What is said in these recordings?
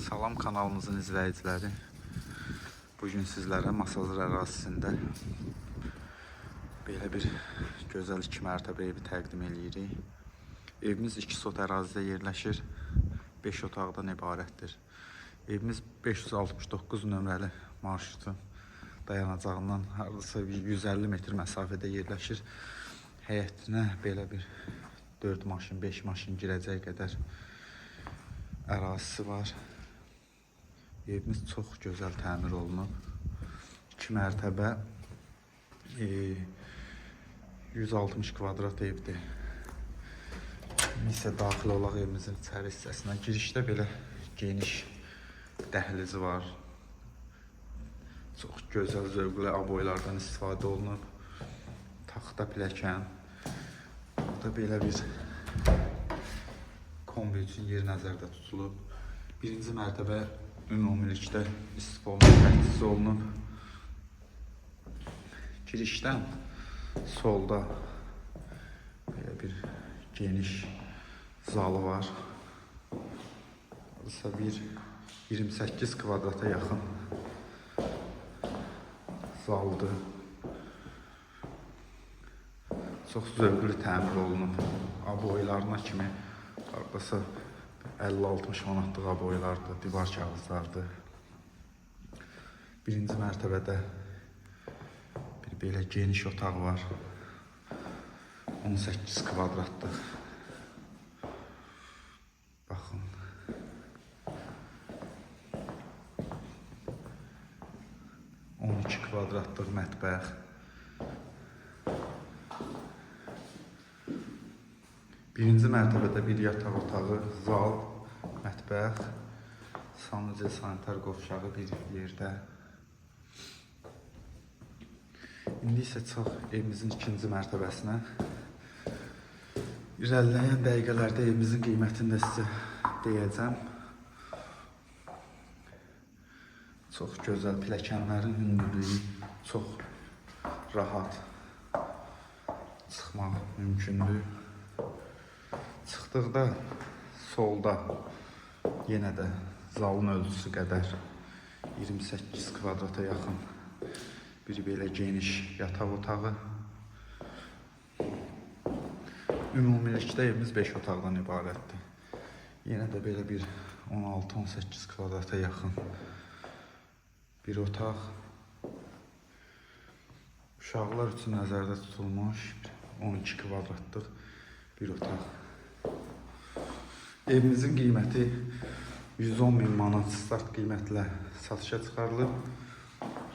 Salam kanalımızın izləyiciləri. Bugün sizlərə Masazır ərazisində belə bir gözəl iki mərtəbə evi təqdim eləyirik. Evimiz iki sot ərazidə yerləşir. 5 otaqdan ibarətdir. Evimiz 569 nömrəli marşrutun dayanacağından hardasa bir 150 metr məsafədə yerləşir. Həyətinə belə bir 4 maşın, 5 maşın girəcək qədər ərazisi var. Evimiz çox gözəl təmir olunub. 2 mərtəbə e, 160 kvadrat evdir. İndi isə daxil olaq evimizin içəri hissəsinə. Girişdə belə geniş dəhlizi var. Çox gözəl zövqlü aboylardan istifadə olunub. Taxta pilləkən. Burada belə bir kombi üçün yer nəzərdə tutulub. Birinci mərtəbə ümumilikdə istifadə təchiz olunub. Girişdən solda belə bir geniş zalı var. Hardasa bir 28 kvadrata yaxın zaldır. Çox zövqlü təmir olunub. Aboylarına kimi hardasa 50-60 manatlıq aboylardır, divar kağızlardır. Birinci mərtəbədə bir belə geniş otaq var. 18 kvadratlıq. Baxın. Kvadratlıq mətbəx. Birinci mərtəbədə bir yataq otağı, zal, mətbəx, sanucu sanitar qovşağı bir yerdə. İndi isə çox evimizin ikinci mərtəbəsinə İrəliləyən dəqiqələrdə evimizin qiymətini də sizə deyəcəm. Çox gözəl pilləkənlərin hündürlüyü çox rahat çıxmaq mümkündür. Çıxdıqda solda yenə də zalın ölçüsü qədər 28 kvadrata yaxın bir belə geniş yataq otağı. Ümumilikdə evimiz 5 otaqdan ibarətdir. Yenə də belə bir 16-18 kvadrata yaxın bir otaq. Uşaqlar üçün nəzərdə tutulmuş bir 12 kvadratlıq bir otaq. Evimizin qiyməti 110 min manat start qiymətlə satışa çıxarılıb.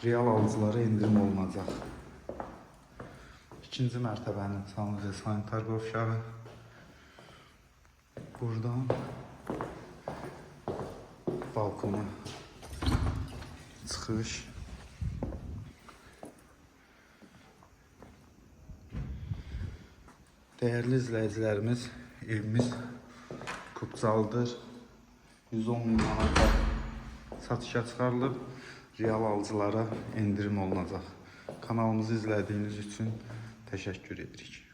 Real alıcılara endirim olunacaq. İkinci mərtəbənin sanucu sanitar qovşağı. Buradan balkona çıxış. Değerli izləyicilərimiz, evimiz Kupcaldır. 110 min satışa çıxarılıb. Real alıcılara endirim olunacaq. Kanalımızı izlədiyiniz üçün təşəkkür edirik.